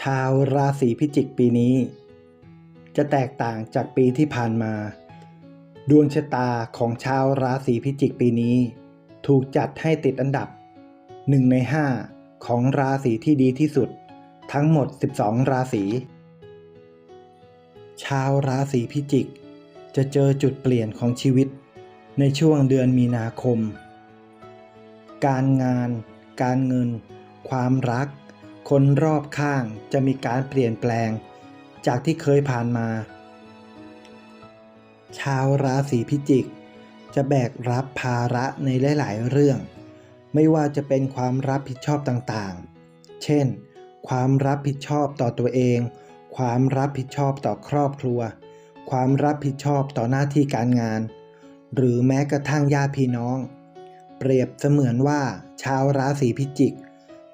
ชาวราศีพิจิกปีนี้ จะแตกต่างจากปีที่ผ่านมา ดวงชะตาของชาวราศีพิจิกปีนี้ ถูกจัดให้ติดอันดับ 1 ใน 5 ของราศีที่ดีที่สุด ทั้งหมด 12 ราศีชาวราศีพิจิก จะเจอจุดเปลี่ยนของชีวิต ในช่วงเดือนมีนาคม การงาน การเงิน ความรัก คนรอบข้างจะมีการเปลี่ยนแปลง จากที่เคยผ่านมา ชาวราศีพิจิก จะแบกรับภาระในหลาย ๆ เรื่อง ไม่ว่าจะเป็นความรับผิดชอบต่างๆ เช่น ความรับผิดชอบต่อตัวเอง ความรับผิดชอบต่อครอบครัว ความรับผิดชอบต่อหน้าที่การงาน หรือแม้กระทั่งญาติพี่น้อง เปรียบเสมือนว่า ชาวราศีพิจิก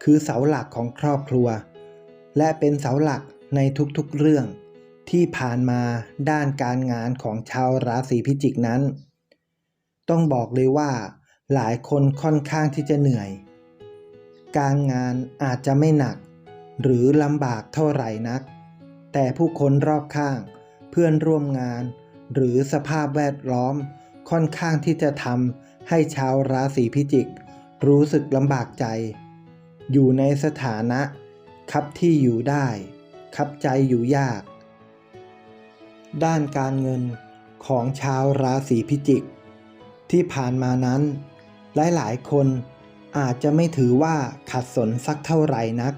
คือเสาหลักของครอบครัว และเป็นเสาหลักในทุกๆเรื่อง ที่ผ่านมาด้านการงานของชาวราศีพิจิกนั้น ต้องบอกเลยว่า หลายคนค่อนข้างที่จะเหนื่อย การงานอาจจะไม่หนัก หรือลำบากเท่าไหร่นัก แต่ผู้คนรอบข้าง เพื่อนร่วมงาน หรือสภาพแวดล้อมค่อนข้างที่จะทำให้ชาวราศีพิจิก รู้สึกลำบากใจ อยู่ในสถานะคับที่อยู่ได้คับใจอยู่ยาก ด้านการเงินของชาวราศีพิจิก ที่ผ่านมานั้น หลายๆ คนอาจจะไม่ถือว่าขัดสนสักเท่าไหร่นัก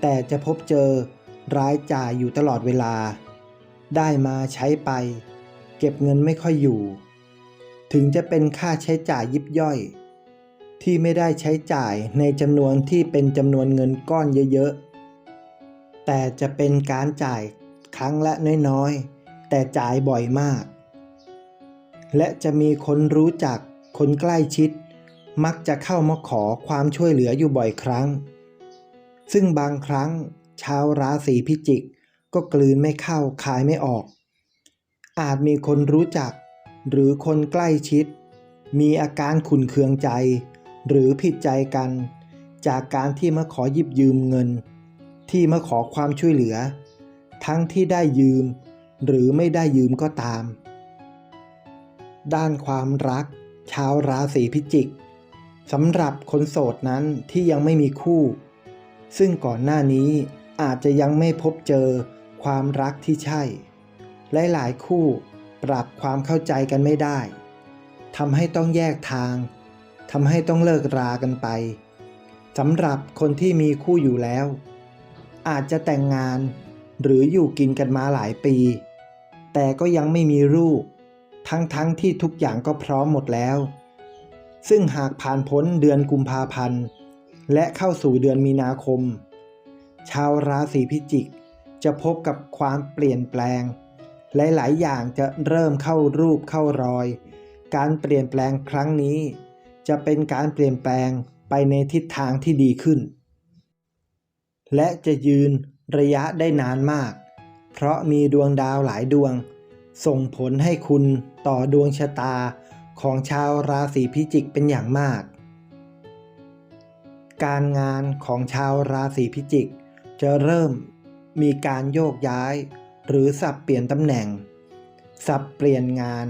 แต่จะพบเจอรายจ่ายอยู่ตลอดเวลา ได้มาใช้ไป เก็บเงินไม่ค่อยอยู่ ถึงจะเป็นค่าใช้จ่ายยิบย่อย ที่ไม่ได้ใช้จ่ายในจำนวนที่เป็นจำนวนเงินก้อนเยอะๆ แต่จะเป็นการจ่ายครั้งละน้อยๆ แต่จ่ายบ่อยมาก และจะมีคนรู้จักคนใกล้ชิด มักจะเข้ามาขอความช่วยเหลืออยู่บ่อยครั้ง ซึ่งบางครั้งชาวราศีพิจิก ก็กลืนไม่เข้าคายไม่ออก อาจมีคนรู้จักหรือคนใกล้ชิดมีอาการขุนเคืองใจ หรือผิดใจกัน จากการที่มาขอหยิบยืมเงิน ที่มาขอความช่วยเหลือ ทั้งที่ได้ยืม หรือไม่ได้ยืมก็ตาม ด้านความรัก ชาวราศีพิจิกสำหรับคนโสดนั้นที่ยังไม่มีคู่ ซึ่งก่อนหน้านี้อาจจะยังไม่พบเจอความรักที่ใช่หลายๆคู่ปรับความเข้าใจกันไม่ได้ทำให้ต้องแยกทาง ทำให้ต้องเลิกรากันไปสำหรับคนที่มีคู่อยู่แล้ว อาจจะแต่งงานหรืออยู่กินกันมาหลายปี แต่ก็ยังไม่มีลูก ทั้งๆทที่ทุกอย่างก็พร้อมหมดแล้ว ซึ่งหากผ่านพ้นเดือนกุมภาพันธ์ และเข้าสู่เดือนมีนาคม ชาวราศีพิจิก จะพบกับความเปลี่ยนแปลง หลายๆ อย่างจะเริ่มเข้ารูปเข้ารอย การเปลี่ยนแปลงครั้งนี้ จะเป็นการเปลี่ยนแปลงไปในทิศทางที่ดีขึ้น และจะยืนระยะได้นานมาก เพราะมีดวงดาวหลายดวง ส่งผลให้คุณต่อดวงชะตาของชาวราศีพิจิกเป็นอย่างมาก การงานของชาวราศีพิจิก จะเริ่มมีการโยกย้าย หรือสับเปลี่ยนตำแหน่ง สับเปลี่ยนงาน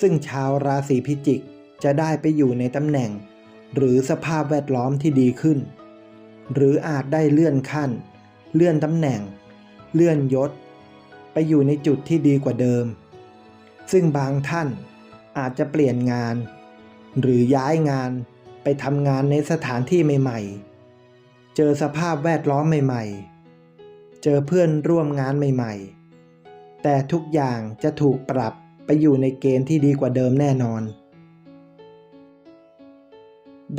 ซึ่งชาวราศีพิจิก จะได้ไปอยู่ในตำแหน่ง หรือสภาพแวดล้อมที่ดีขึ้น หรืออาจได้เลื่อนขั้น เลื่อนตำแหน่ง เลื่อนยศ ไปอยู่ในจุดที่ดีกว่าเดิม ซึ่งบางท่านอาจจะเปลี่ยนงาน หรือย้ายงานไปทำงานในสถานที่ใหม่ ๆ เจอสภาพแวดล้อมใหม่ ๆ เจอเพื่อนร่วมงานใหม่ ๆ แต่ทุกอย่างจะถูกปรับไปอยู่ในเกณฑ์ที่ดีกว่าเดิมแน่นอน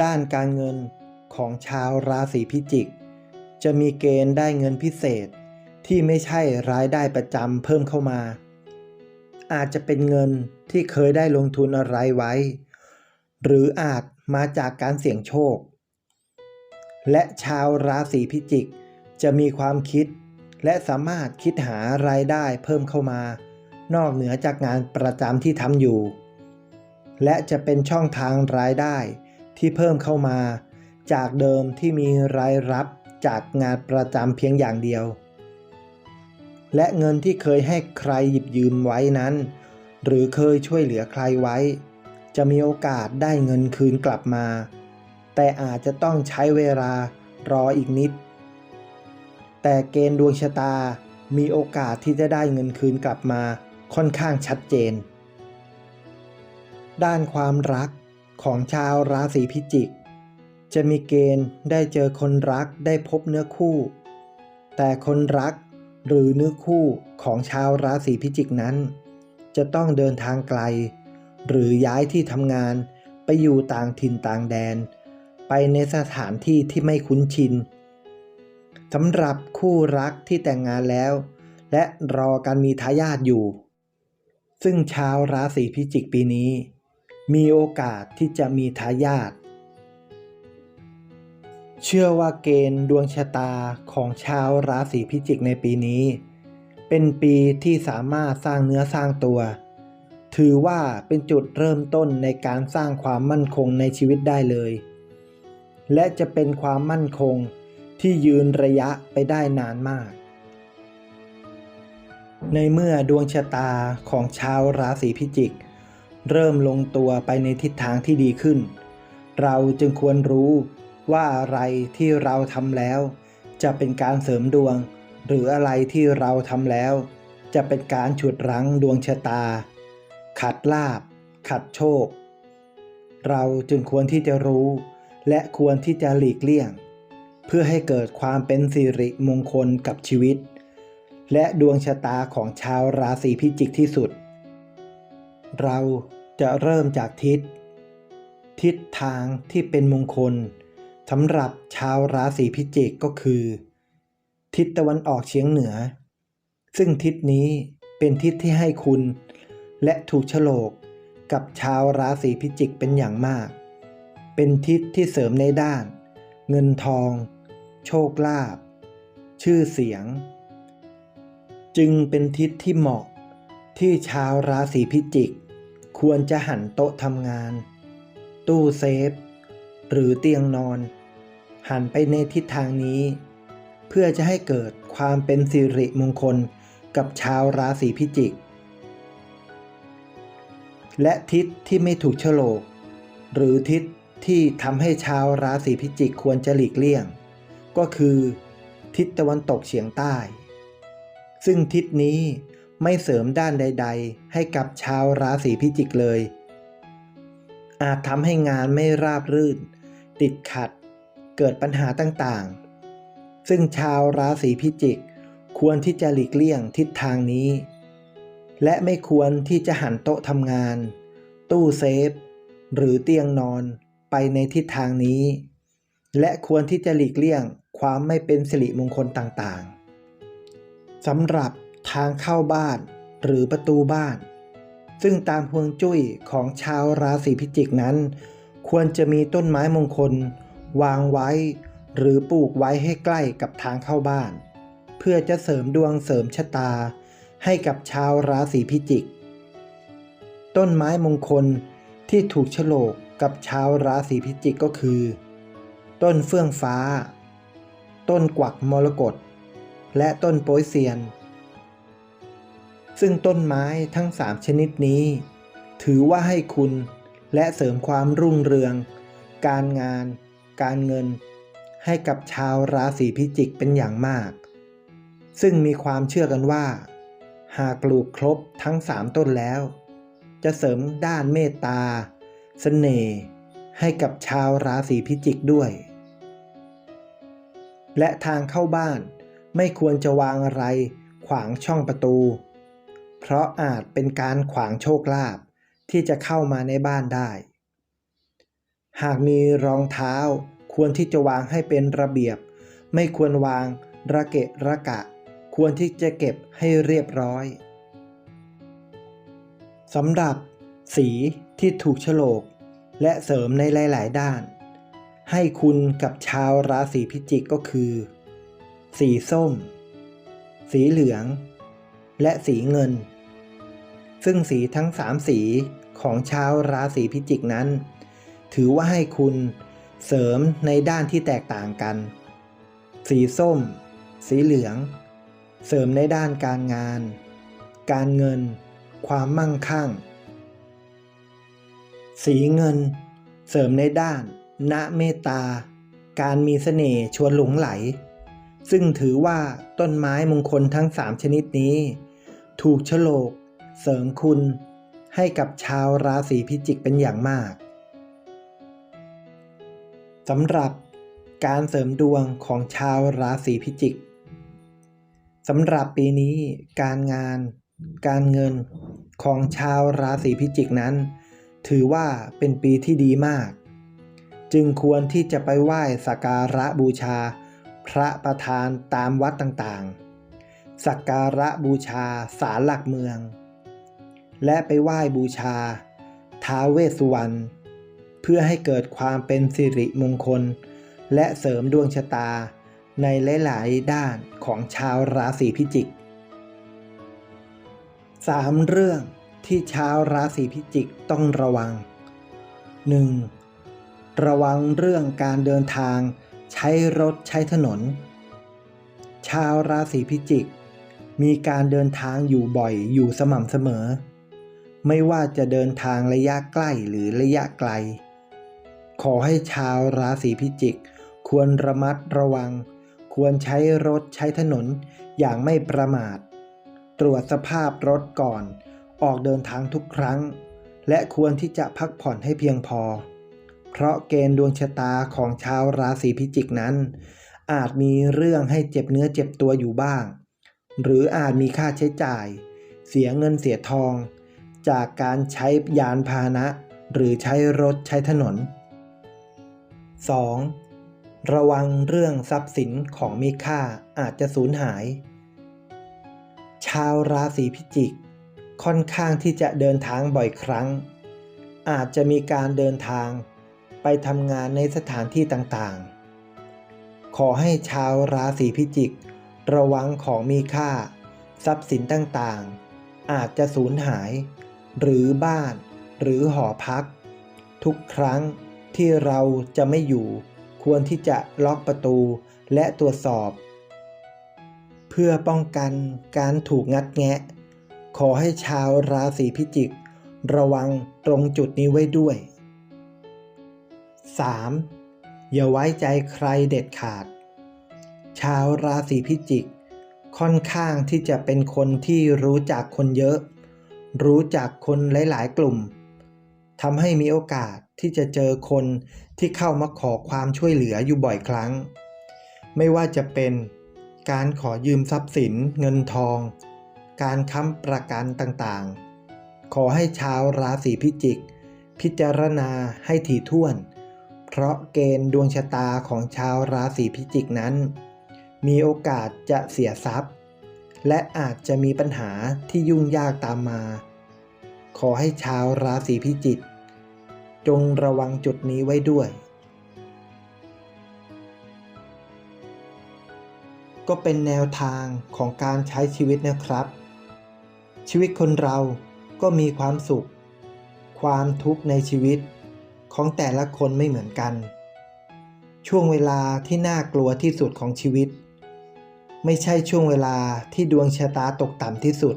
ด้านการเงินของชาวราศีพิจิก จะมีเกณฑ์ได้เงินพิเศษ ที่ไม่ใช่รายได้ประจำเพิ่มเข้ามา อาจจะเป็นเงินที่เคยได้ลงทุนอะไรไว้ หรืออาจมาจากการเสี่ยงโชค และชาวราศีพิจิก จะมีความคิดและสามารถคิดหารายได้เพิ่มเข้ามา นอกเหนือจากงานประจำที่ทำอยู่ และจะเป็นช่องทางรายได้ ที่เพิ่มเข้ามา จากเดิมที่มีรายรับจากงานประจำเพียงอย่างเดียว และเงินที่เคยให้ใครหยิบยืมไว้นั้น หรือเคยช่วยเหลือใครไว้ จะมีโอกาสได้เงินคืนกลับมา แต่อาจจะต้องใช้เวลารออีกนิด แต่เกณฑ์ดวงชะตามีโอกาสที่จะได้เงินคืนกลับมาค่อนข้างชัดเจน ด้านความรัก ของชาวราศีพิจิก จะมีเกณฑ์ได้เจอคนรักได้พบเนื้อคู่ แต่คนรักหรือเนื้อคู่ของชาวราศีพิจิกนั้น จะต้องเดินทางไกล หรือย้ายที่ทำงานไปอยู่ต่างถิ่นต่างแดน ไปในสถานที่ที่ไม่คุ้นชินสำหรับคู่รักที่แต่งงานแล้ว และรอการมีทายาทอยู่ ซึ่งชาวราศีพิจิกปีนี้ มีโอกาสที่จะมีทายาทเชื่อว่าเกณฑ์ดวงชะตาของชาวราศีพิจิกในปีนี้ เป็นปีที่สามารถสร้างเนื้อสร้างตัว ถือว่าเป็นจุดเริ่มต้นในการสร้างความมั่นคงในชีวิตได้เลย และจะเป็นความมั่นคงที่ยืนระยะไปได้นานมาก ในเมื่อดวงชะตาของชาวราศีพิจิก เริ่มลงตัวไปในทิศทางที่ดีขึ้น เราจึงควรรู้ว่าอะไรที่เราทำแล้ว จะเป็นการเสริมดวง หรืออะไรที่เราทำแล้ว จะเป็นการฉุดรั้งดวงชะตา ขัดลาบ ขัดโชค เราจึงควรที่จะรู้ และควรที่จะหลีกเลี่ยง เพื่อให้เกิดความเป็นสิริมงคลกับชีวิต และดวงชะตาของชาวราศีพิจิกที่สุด เราจะเริ่มจากทิศ ทิศทางที่เป็นมงคลสำหรับชาวราศีพิจิกก็คือ ทิศตะวันออกเฉียงเหนือ ซึ่งทิศนี้เป็นทิศที่ให้คุณ และถูกโฉลกกับชาวราศีพิจิกเป็นอย่างมาก เป็นทิศที่เสริมในด้าน เงินทอง โชคลาภชื่อเสียง จึงเป็นทิศที่เหมาะที่ชาวราศีพิจิก ควรจะหันโต๊ะทำงาน ตู้เซฟ หรือเตียงนอน หันไปในทิศทางนี้ เพื่อจะให้เกิดความเป็นสิริมงคลกับชาวราศีพิจิก และทิศที่ไม่ถูกโฉลก หรือทิศที่ทำให้ชาวราศีพิจิกควรจะหลีกเลี่ยง ก็คือ ทิศตะวันตกเฉียงใต้ ซึ่งทิศนี้ ไม่เสริมด้านใด ๆ ให้กับชาวราศีพิจิกเลย อาจทำให้งานไม่ราบรื่น ติดขัด เกิดปัญหาต่างๆ ซึ่งชาวราศีพิจิก ควรที่จะหลีกเลี่ยงทิศทางนี้ และไม่ควรที่จะหันโต๊ะทำงาน ตู้เซฟ หรือเตียงนอนไปในทิศทางนี้ และควรที่จะหลีกเลี่ยงความไม่เป็นสิริมงคลต่างๆสำหรับ ทางเข้าบ้านหรือประตูบ้าน ซึ่งตามพวงจุ้ยของชาวราศีพิจิกนั้น ควรจะมีต้นไม้มงคล วางไว้ หรือปลูกไว้ให้ใกล้กับทางเข้าบ้าน เพื่อจะเสริมดวงเสริมชะตา ให้กับชาวราศีพิจิก ต้นไม้มงคลที่ถูกฉลกกับชาวราศีพิจิกก็คือ ต้นเฟื่องฟ้า ต้นกวักมรกตและต้นโป้ยเซียน ซึ่งต้นไม้ทั้งสามชนิดนี้ ถือว่าให้คุณและเสริมความรุ่งเรือง การงาน การเงิน ให้กับชาวราศีพิจิกเป็นอย่างมาก ซึ่งมีความเชื่อกันว่า หากปลูกครบทั้งสามต้นแล้ว จะเสริมด้านเมตตาเสน่ห์ให้กับชาวราศีพิจิกด้วย และทางเข้าบ้านไม่ควรจะวางอะไรขวางช่องประตู เพราะอาจเป็นการขวางโชคลาภที่จะเข้ามาในบ้านได้ หากมีรองเท้าควรที่จะวางให้เป็นระเบียบ ไม่ควรวางระเกะระกะ ควรที่จะเก็บให้เรียบร้อยสำหรับสีที่ถูกฉลก และเสริมในหลาย ๆ ด้าน ให้คุณกับชาวราศีพิจิกก็คือ สีส้ม สีเหลือง และสีเงิน ซึ่งสีทั้งสามสีของชาวราศีพิจิกนั้น ถือว่าให้คุณเสริมในด้านที่แตกต่างกัน สีส้ม สีเหลือง เสริมในด้านการงาน การเงิน ความมั่งคั่ง สีเงิน เสริมในด้านณเมตตา การมีเสน่ห์ชวนหลงไหล ซึ่งถือว่าต้นไม้มงคลทั้งสามชนิดนี้ ถูกโฉลก เสริมคุณให้กับชาวราศีพิจิกเป็นอย่างมากสำหรับการเสริมดวงของชาวราศีพิจิกสำหรับปีนี้การงาน การเงินของชาวราศีพิจิกนั้น ถือว่าเป็นปีที่ดีมาก จึงควรที่จะไปไหว้สักการะบูชา พระประธานตามวัดต่างๆ สักการะบูชาศาลหลักเมือง และไปไหว้บูชา ท้าเวสสุวรรณเพื่อให้เกิดความเป็นสิริมงคล และเสริมดวงชะตา ในหลาย ๆ ด้านของชาวราศีพิจิก 3. เรื่องที่ชาวราศีพิจิกต้องระวัง 1. ระวังเรื่องการเดินทาง ใช้รถใช้ถนน ชาวราศีพิจิก มีการเดินทางอยู่บ่อยอยู่สม่ำเสมอ ไม่ว่าจะเดินทางระยะใกล้หรือระยะไกล ขอให้ชาวราศีพิจิก ควรระมัดระวัง ควรใช้รถใช้ถนนอย่างไม่ประมาท ตรวจสภาพรถก่อน ออกเดินทางทุกครั้ง และควรที่จะพักผ่อนให้เพียงพอ เพราะเกณฑ์ดวงชะตาของชาวราศีพิจิกนั้น อาจมีเรื่องให้เจ็บเนื้อเจ็บตัวอยู่บ้าง หรืออาจมีค่าใช้จ่าย เสียเงินเสียทอง จากการใช้ยานพาหนะ หรือใช้รถใช้ถนน 2. ระวังเรื่องทรัพย์สินของมีค่าอาจจะสูญหาย ชาวราศีพิจิก ค่อนข้างที่จะเดินทางบ่อยครั้ง อาจจะมีการเดินทางไปทำงานในสถานที่ต่างๆ ขอให้ชาวราศีพิจิก ระวังของมีค่า ทรัพย์สินต่างๆ อาจจะสูญหาย หรือบ้าน หรือหอพัก ทุกครั้งที่เราจะไม่อยู่ ควรที่จะล็อกประตูและตรวจสอบ เพื่อป้องกันการถูกงัดแงะ ขอให้ชาวราศีพิจิก ระวังตรงจุดนี้ไว้ด้วย 3. อย่าไว้ใจใครเด็ดขาด ชาวราศีพิจิก ค่อนข้างที่จะเป็นคนที่รู้จักคนเยอะ รู้จักคนหลาย ๆ กลุ่มทำให้มีโอกาสที่จะเจอคนที่เข้ามาขอความช่วยเหลืออยู่บ่อยครั้ง ไม่ว่าจะเป็นการขอยืมทรัพย์สินเงินทอง การค้ำประกันต่างๆ ขอให้ชาวราศีพิจิก พิจารณาให้ถี่ถ้วน เพราะเกณฑ์ดวงชะตาของชาวราศีพิจิกนั้น มีโอกาสจะเสียทรัพย์ และอาจจะมีปัญหาที่ยุ่งยากตามมา ขอให้ชาวราศีพิจิกจงระวังจุดนี้ไว้ด้วย ก็เป็นแนวทางของการใช้ชีวิตนะครับ ชีวิตคนเราก็มีความสุข ความทุกข์ในชีวิตของแต่ละคนไม่เหมือนกัน ช่วงเวลาที่น่ากลัวที่สุดของชีวิต ไม่ใช่ช่วงเวลาที่ดวงชะตาตกต่ำที่สุด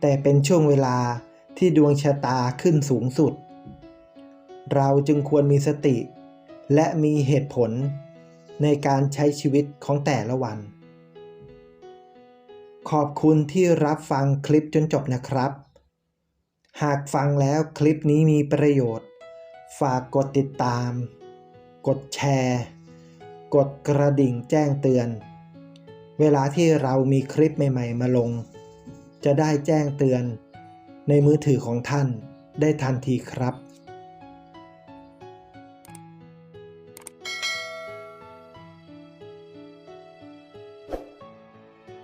แต่เป็นช่วงเวลาที่ดวงชะตาขึ้นสูงสุด เราจึงควรมีสติ และมีเหตุผลในการใช้ชีวิตของแต่ละวัน ขอบคุณที่รับฟังคลิปจนจบนะครับ หากฟังแล้วคลิปนี้มีประโยชน์ ฝากกดติดตาม กดแชร์ กดกระดิ่งแจ้งเตือน เวลาที่เรามีคลิปใหม่ๆ มาลง จะได้แจ้งเตือนในมือถือของท่านได้ทันทีครับ